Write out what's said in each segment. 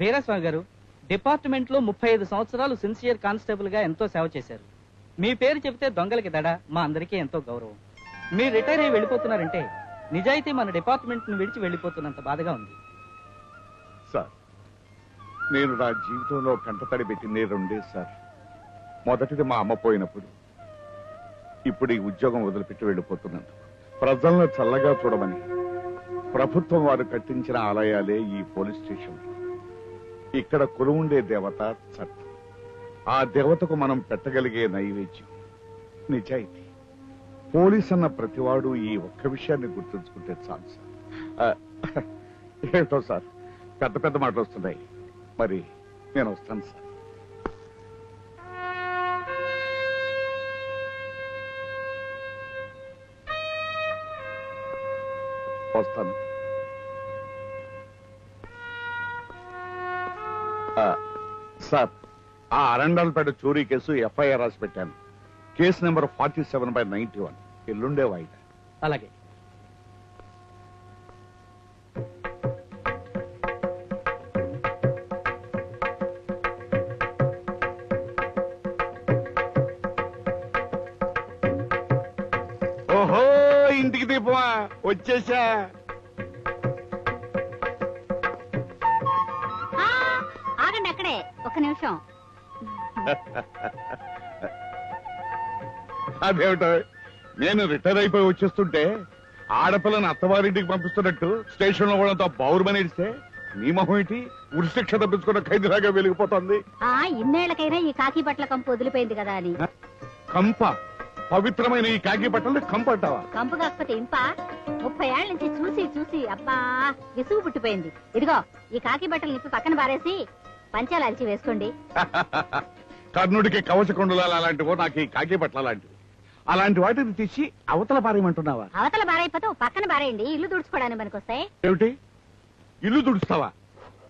వీరస్వామి గారు డిపార్ట్మెంట్లో ముప్పై ఐదు సంవత్సరాలు సిన్సియర్ కానిస్టేబుల్గా ఎంతో సేవ చేశారు. మీ పేరు చెబితే దొంగలకి దడ మా అందరికీ ఎంతో గౌరవం. మీరు రిటైర్ అయ్యి వెళ్ళిపోతున్నారంటే నిజాయితీ మన డిపార్ట్మెంట్ను విడిచి వెళ్ళిపోతున్నంత బాధగా ఉంది. సార్ నేను నా జీవితంలో కంటతడి పెట్టింది రెండే సార్. మొదటిది మా అమ్మ పోయినప్పుడు. ఇప్పుడు ఈ ఉద్యోగం వదిలిపెట్టి వెళ్ళిపోతున్నాను ప్రజలను చల్లగా చూడమని. ప్రభుత్వం వారు కట్టించిన ఆలయాలే ఈ పోలీస్ స్టేషన్ ఇక్కడ కొలువుండే దేవత చట్టం ఆ దేవతకు మనం పెట్టగలిగే నైవేద్యం. నిజాయితీ. పోలీస్ అన్న ప్రతివాడు ఈ ఒక్క విషయాన్ని గుర్తుంచుకుంటే చాలు సార్. ఏంటో సార్? పెద్ద పెద్ద మాటలు వస్తున్నాయి. మరి నేను వస్తాను సార్. వస్తాను. సార్ ఆ అరండాలపేట చోరీ కేసు ఎఫ్ఐఆర్ రాసి పెట్టాను. Case number forty seven by ninety one. ఎల్లుండే వాయిదా. అలాగే. ఓహో ఇంటికి దీపమా వచ్చేసా? అక్కడే ఒక నిమిషం. అదేమిటో? నేను రిటైర్ అయిపోయి వచ్చేస్తుంటే ఆడపిల్లని అత్తవారింటికి పంపిస్తున్నట్టు స్టేషన్లో కూడా పౌరమని ఇస్తే నీ మొహం ఏంటి? ఉరిశిక్ష తప్పించుకున్న ఖైదీలాగా వెలిగిపోతుంది. ఆ ఇన్నేళ్ళకైనా ఈ కాకి బట్టల కంపు వదిలిపోయింది కదా అని. కంప? పవిత్రమైన ఈ కాకి బట్టలు కంపంటావా కంపు కాకపోతే ఇంప? ముప్పై ఏళ్ళ నుంచి చూసి చూసి అబ్బా విసుగు పుట్టిపోయింది. ఇదిగో ఈ కాకి బట్టలు నిప్పి పక్కన పారేసి పంచాలు అలిచి వేసుకోండి. కర్ణుడికి కవచ కొండలాలు అలాంటివో నాకు ఈ కాకి బట్టలు అలాంటివి. అలాంటి వాటిని తీసి అవతల పారేయమంటున్నావా? అవతల బారైపోతే ఓ పక్కన బారేయండి ఇల్లు తుడుచుకోవడానికి మనకొస్తాయి ఏమిటి? ఇల్లు తుడుస్తావా?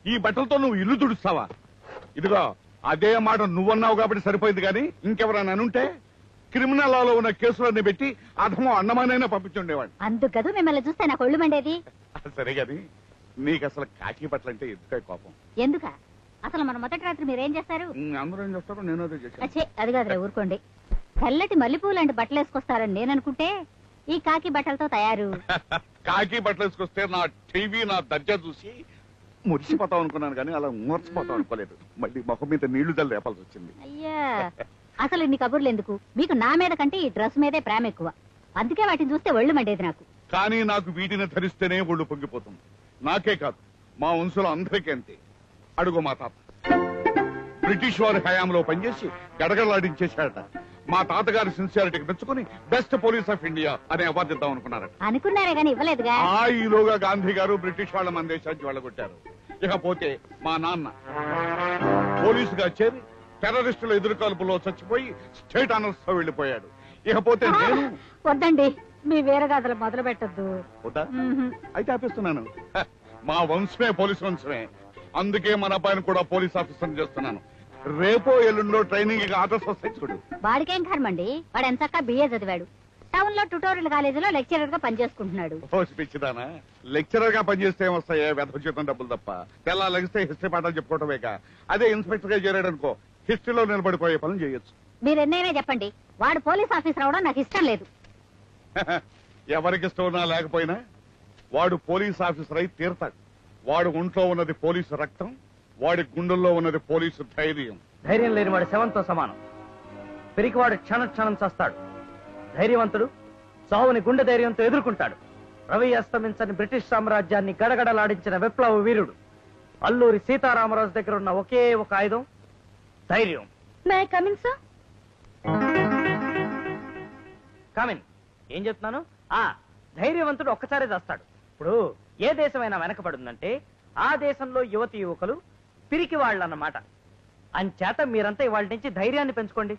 ఈ బట్టలతో నువ్వు ఇల్లు తుడుస్తావా? ఇదిగో అదే మాట నువ్వన్నావు కాబట్టి సరిపోయింది కానీ ఇంకెవరైనా అనుంటే క్రిమినల్ లాలో ఉన్న కేసులన్నీ పెట్టి అధమో అన్నమానైనా పంపించుండేవాడిని అందుకదు మిమ్మల్ని చూస్తే నాకు ఒళ్ళు మండేది? సరే గాని నీకు అసలు కాకి బట్టలు అంటే ఎందుకే కోపం? ఎందుక? అసలు మన మొదటి రాత్రి మీరేం చేస్తారు? అందరూ ఏం చేస్తారో? నేను అదే చేశాను. అచ్చే అది కాదులే ఊరుకోండి. తెల్లటి మల్లెపూలు లాంటి బట్టలు వేసుకొస్తారని నేను అనుకుంటే ఈ కాకి బట్టలతో తయారు. కాకి బట్టలు వేసుకొస్తే నా టీవీ నా దర్జా చూసి మురిసిపోతాం అనుకున్నాను కానీ అలా మూర్చిపోతాం అనుకోలేదు. మళ్ళీ మొహం మీద నీళ్ళు జల్లు లేపాల్సి వచ్చింది. అయ్యా అసలు ఇన్ని కబుర్లు ఎందుకు? మీకు నా మీద కంటే ఈ డ్రెస్ మీదే ప్రేమ ఎక్కువ. అందుకే వాటిని చూస్తే ఒళ్ళు మండేది నాకు. కానీ నాకు వీటిని ధరిస్తేనే ఒళ్ళు పొంగిపోతుంది. నాకే కాదు మా వంశంలో అందరికీ అంతే. అడుగు మా తాత. బ్రిటిష్ వారి హయాంలో పనిచేసి గడగడలాడించేశాడట మా తాతగారి సిన్సియారిటీకి మెచ్చుకుని బెస్ట్ పోలీస్ ఆఫ్ ఇండియా అనే అవార్డు ఇద్దాం అనుకున్నారట. అనుకున్నారే గాని ఇవ్వలేదుగా? ఆ ఈలోగా గాంధీ గారు బ్రిటిష్ వాళ్ళ మన దేశానికి వెళ్ళగొట్టారు ఇకపోతే మా నాన్న పోలీసుగా చేరి టెర్రరిస్టుల ఎదురుకాల్పులో చచ్చిపోయి స్టేట్ ఆనర్స్తో వెళ్ళిపోయాడు. ఇకపోతే నేను వద్దండి. మీ వీరగాథలు మొదలు పెట్టద్దు? అయితే ఆపిస్తున్నాను. మా వంశమే పోలీస్ వంశమే. అందుకే మన అబ్బాయిని కూడా పోలీస్ ఆఫీసర్ చేస్తున్నాను. రేపో ఎల్లుండో ట్రైనింగ్ ఆర్డర్స్ వస్తాయి చూడు. వాడికేం కర్మండి వాడు ఎంతక్క బిఏ చదివాడు. టౌన్లో ట్యూటోరియల్ కాలేజీలో లెక్చరర్గా పనిచేసుకుంటున్నాడు. పిచ్చిదానా. లెక్చరర్గా పనిచేస్తే ఏమొస్తాయా? వెధ జీతం డబ్బులు తప్ప. తెల్లా లగిస్తే హిస్టరీ పాఠాలు చెప్పుకోవటమేక. అదే ఇన్స్పెక్టర్గా చేరాడు అనుకో హిస్టరీలో నిలబడిపోయే పనులు చేయొచ్చు. మీరు ఎన్నైనా చెప్పండి. వాడు పోలీస్ ఆఫీసర్ అవడం నాకు ఇష్టం లేదు. ఎవరికి ఇష్టం ఉన్నా లేకపోయినా వాడు పోలీస్ ఆఫీసర్ అయి తీరతాడు. వాడు ఒంట్లో ఉన్నది పోలీసు రక్తం వాడి గుండెల్లో ఉన్నది పోలీసు ధైర్యం. ధైర్యం లేని వాడు శవంతో సమానం. పిరికివాడు క్షణ క్షణం చస్తాడు. ధైర్యవంతుడు చావుని గుండె ధైర్యంతో ఎదుర్కొంటాడు. రవి అస్తమించని బ్రిటిష్ సామ్రాజ్యాన్ని గడగడలాడించిన విప్లవ వీరుడు. అల్లూరి సీతారామరాజు దగ్గర ఉన్న ఒకే ఒక ఆయుధం ధైర్యం. మే కమిన్ సార్ కామిన్ ఏం చెప్తున్నాను? ఆ ధైర్యవంతుడు ఒక్కసారే చేస్తాడు. ఇప్పుడు ఏ దేశమైనా వెనకబడిందంటే ఆ దేశంలో యువతి యువకులు పిరికి వాళ్ళు అన్నమాట అంచేత మీరంతా ఇవాళ నుంచి ధైర్యాన్ని పెంచుకోండి.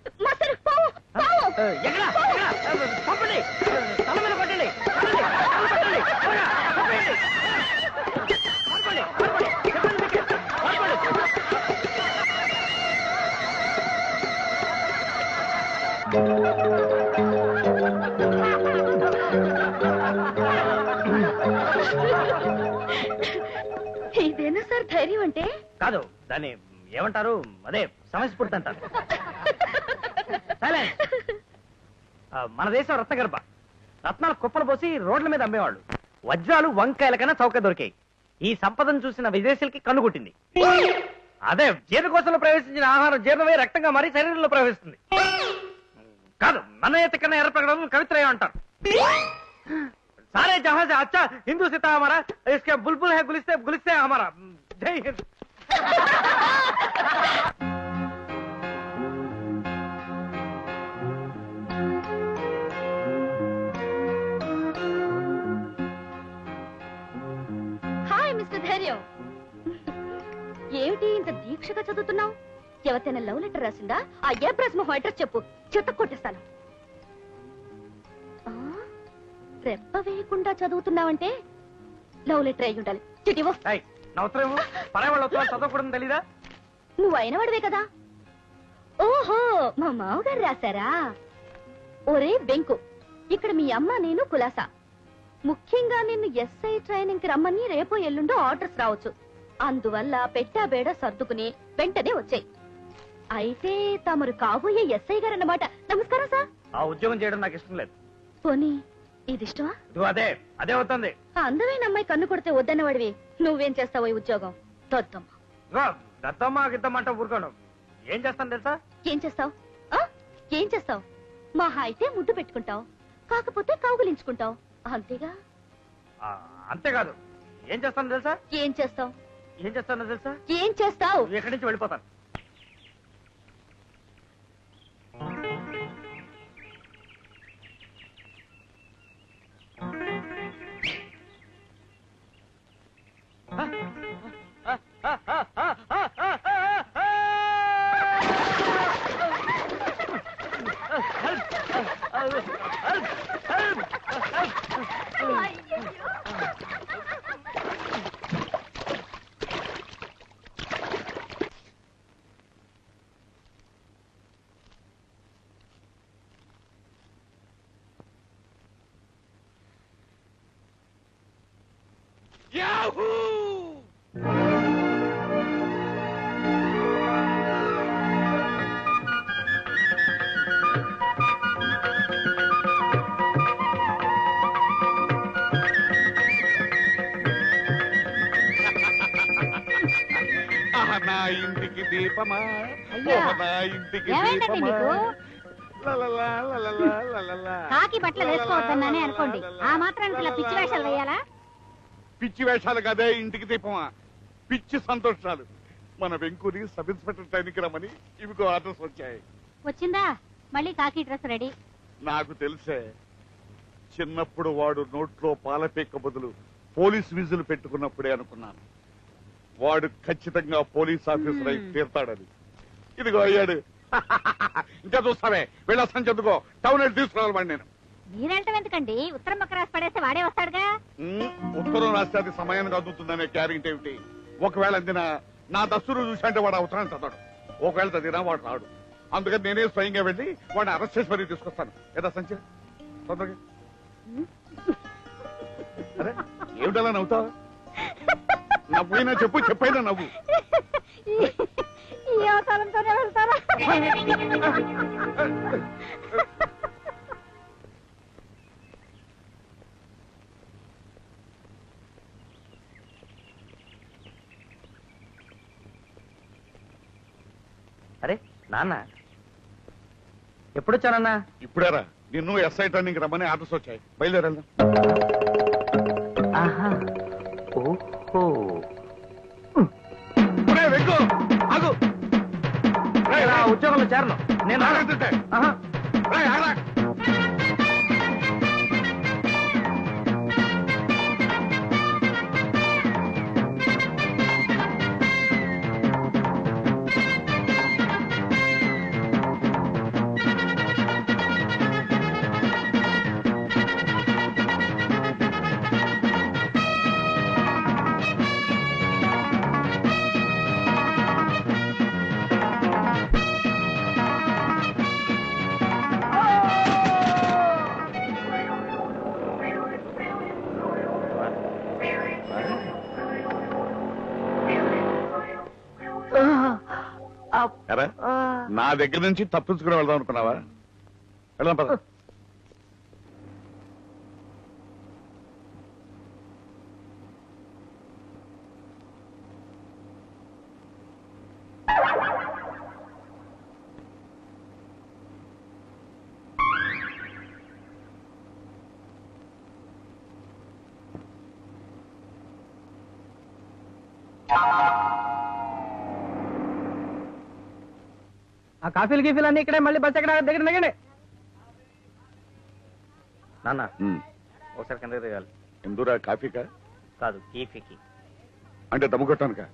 దాన్ని ఏమంటారు? అదే సమస్య పుట్టి అంటారు సరే మన దేశం రత్నగర్భ. రత్నాలు కుప్పలు పోసి రోడ్ల మీద అమ్మేవాళ్ళు. వజ్రాలు వంకాయల కన్నా చౌక దొరికాయి. ఈ సంపదను చూసిన విదేశీలకి కన్నుగుట్టింది అదే జీర్ణకోశంలో ప్రవేశించిన ఆహారం జీర్ణమై రక్తంగా మారి శరీరంలో ప్రవేశిస్తుంది. కాదు నన్నయ్యత కన్నా ఎర్రపడడం కవిత్రయం అంటారు. సారే జహాజ్ అచ్చా హిందూ సితా అమరా ఇస్కే బుల్బుల్ హే గులిస్తే గులిస్తే అమరా. జై హింద్. హాయ్ మిస్టర్ ధైర్యం. ఏమిటి ఇంత దీక్షగా చదువుతున్నావు? ఎవరికైనా లవ్ లెటర్ రాసిందా? ఆ ఏ ప్రశ్న అడ్రస్ చెప్పు. చెత్త కొట్టేస్తాను. ఆ, రెప్ప వేయకుండా చదువుతున్నావంటే లవ్ లెటర్ అయి ఉండాలి చిటివో ఏయ్, నా ఉత్తరం పరాయి వాళ్ళ ఉత్తరం చదవకూడదు తెలీదా? నువ్వు అయిన వాడివే కదా. ఓహో మా మామగారు రాశారా? ఒరే బెంకు ఇక్కడ మీ అమ్మ నేను కులాసా. ముఖ్యంగా నిన్ను ఎస్ఐ ట్రైనింగ్కి రమ్మని రేపో ఎల్లుండో ఆర్డర్స్ రావచ్చు. అందువల్ల పెట్టా బేడ సర్దుకుని వెంటనే వచ్చాయి. అయితే తమరు కాబోయే ఎస్ఐ గారు అన్నమాట నమస్కారం సార్. ఆ ఉద్యోగం చేయడం నాకు ఇష్టం లేదు. పోనీ ఇది ఇష్టమా ఇదిగో అదే అదే అవుతుంది. ఆ అందమైన అమ్మాయి కన్ను కొడితే వద్దన్న వాడివి. నువ్వేం చేస్తావో ఈ ఉద్యోగం? తొత్తమ్మ ఇదిగో దత్తమ్మ గిద్దమ్మ అంటే ఊరుకోను. ఏం చేస్తాను తెలుసా? ఏం చేస్తావు? ఏం చేస్తావు? మహా అయితే ముద్దు పెట్టుకుంటావు. కాకపోతే కౌగులించుకుంటావు. అంతేగా? ఆ, అంతేకాదు. ఏం చేస్తాను తెలుసా? ఏం చేస్తావు? ఏం చేస్తానో తెలుసా? ఏం చేస్తావు? ఎక్కడి నుంచి వెళ్ళిపోతాను? నా ఇంటికి దీపమా? నా ఇంటికి ఏమైందండి మీకు? కాకి బట్టలు వేసుకోవద్దన్నానే అనుకోండి. ఆ మాత్రానికి ఇలా పిచ్చి వేషాలు వేయాలా? పిచ్చి వేషాలు కదే ఇంటికి దీపమా? పిచ్చి సంతోషాలు. మన వెంకుని సబ్ ఇన్స్పెక్టర్ ట్రైన్కి రమ్మని ఇవికో ఆర్డర్స్ వచ్చాయి. వచ్చిందా? మళ్ళీ కాకి డ్రెస్ రెడీ. నాకు తెలిసే చిన్నప్పుడు వాడు నోట్లో పాలపేక బదులు పోలీస్ విజులు పెట్టుకున్నప్పుడే అనుకున్నాను. వాడు ఖచ్చితంగా పోలీస్ ఆఫీసర్ అయి తీర్తాడని ఇదిగో అయ్యాడు. ఇంకా చూస్తావే వెళ్ళా సంచెందుకో టౌన్ తీసుకురావాలి నేను. మీరంటే ఎందుకండి? ఉత్తరం పక్క రాసి పడేస్తే వాడే వస్తాడుగా? ఉత్తరం రాస్తే అది సమయానికి అందుతుందనే క్యారెంట్ ఏమిటి? ఒకవేళ అందిన నా దస్తురు చూశాంటే వాడు అవసరం చదవడు. ఒకవేళ చదివినా వాడు రాడు. అందుకని నేనే స్వయంగా వెళ్ళి వాడిని అరెస్ట్ చేసి మరీ తీసుకొస్తాను. ఏదా సంచి? తొందరగా. అరే ఏమిటలా నవ్వుతావు? నవ్వుయినా చెప్పు చెప్పైనా నవ్వు. ఈ అవసరంతోనే వెళ్తారా అరే నాన్న. ఎప్పుడొచ్చానన్నా ఇప్పుడేరా. నిన్ను ఎస్ఐ టర్నింగ్ రమ్మని ఆర్డర్స్ వచ్చాయి. బయలుదేరెళ్దాం ఆహా. ఓహో. ఉద్యోగంలో చేరను. నేను. ఆహా. దగ్గర నుంచి తప్పించుకుని వెళ్దాం అనుకున్నావా వెళ్దాం పద Thank you. ఆ కాఫీలు గీఫీలు అన్ని ఇక్కడే మళ్ళీ బస్ ఎక్కడ? దగ్గర దిగండి. నాన్న. ఒకసారి కింద దిగాలి. ఎందురా కాఫీకా? కాదు కీఫీకి అంటే దమ్ము కొట్టానుకా